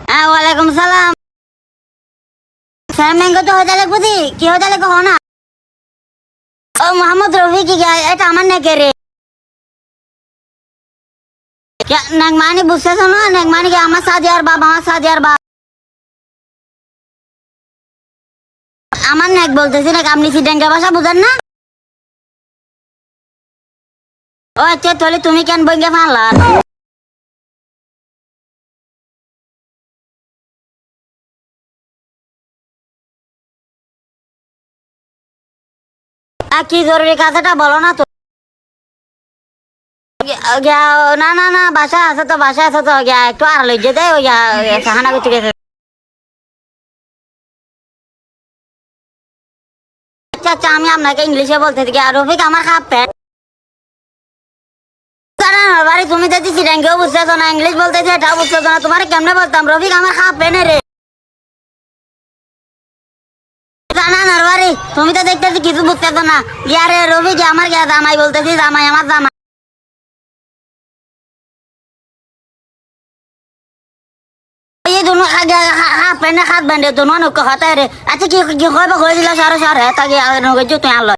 হ্যাঁ ওয়ালাইকুম সালাম। স্যার, ম্যাঙ্গো তো না ও, মোহাম্মদ রফি কি এটা আমার নাকি রে। বুঝতেছ না? নাগমানি কি আমার নাক বলতেছি, নাকি, আপনি সিডাঙ্গা ভাষা বুঝেন না? ও আচ্ছা তাহলে তুমি কেন বইঙ্গে ফানলা কি জরুরি বলো না তো? না না না বাসা আছে তো বাসা আছে তো গিয়া একটু আর ওই করতে গেছে। আচ্ছা আচ্ছা আমি আপনাকে ইংলিশে বলতে গিয়া রফিক, আমার খাপ প্যান্ট তুমি তো চিরাঙ্গেও বুঝতেছো না, ইংলিশ বলতেছি, এটাও বুঝতেছো না, তোমার কেমনে বলতাম? রফিক, আমার খাপ প্যানে রে। জানা না বাড়ি তুমি তো দেখতেছি কিছু বুঝতেছো না গিয়া রে রফিক আমার গিয়া জামাই বলতেছি জামাই আমার জামাই ये दोनों आगे हाथ पहने हाथ बंदे दोनों ने कहता है रे अच्छा कि कि होय बा होय दिला सारा सारा है ताकि आगे न जो तो आलो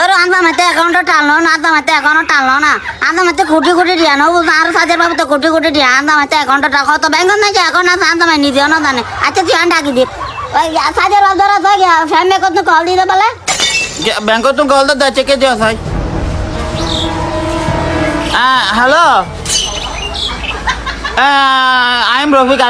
তোর আন্দা মাতে অ্যাকাউন্টে টানলো না আন্দা মাতে অ্যাকাউন্টে টানলো না। আন্দা মাতে কোটি কোটি দিয়া নো, বলতো আর সাজের বাবু তো কোটি কোটি দিয়া। আন্দা মাতে অ্যাকাউন্টে টাকা তো ব্যাংক না যে অ্যাকাউন্ট আছে আন্দা মাই নিজেও না জানে। আচ্ছা তুই আন্ডা কি দি সাজের বাবু ধরা তো গিয়া ফ্যামিলি কত কল দিতে বলে। ব্যাংক তো কল তো দেয় চেকে দিও সাই হ্যালো আই এম রফিক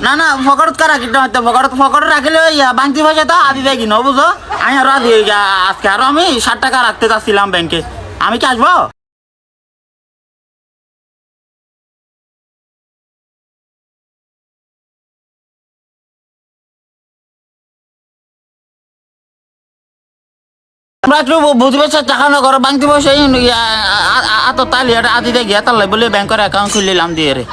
না না ফকরত কা রাখি তো ফকরত ফকরত রাখিলে ইয়া বাংতি ভাষা তো আদি দেখি ন বুঝো আমি আরও আদি আজকে আরও আমি ষাট টাকা রাখতে চাচ্ছিলাম ব্যাংকে আমি কি আসব আমরা একটু বুঝবে টাকা না করো বাংতি পয়সা আত তালি আদি দেখি তার বলে ব্যাংকের অ্যাকাউন্ট খুলিলাম দিয়ে রে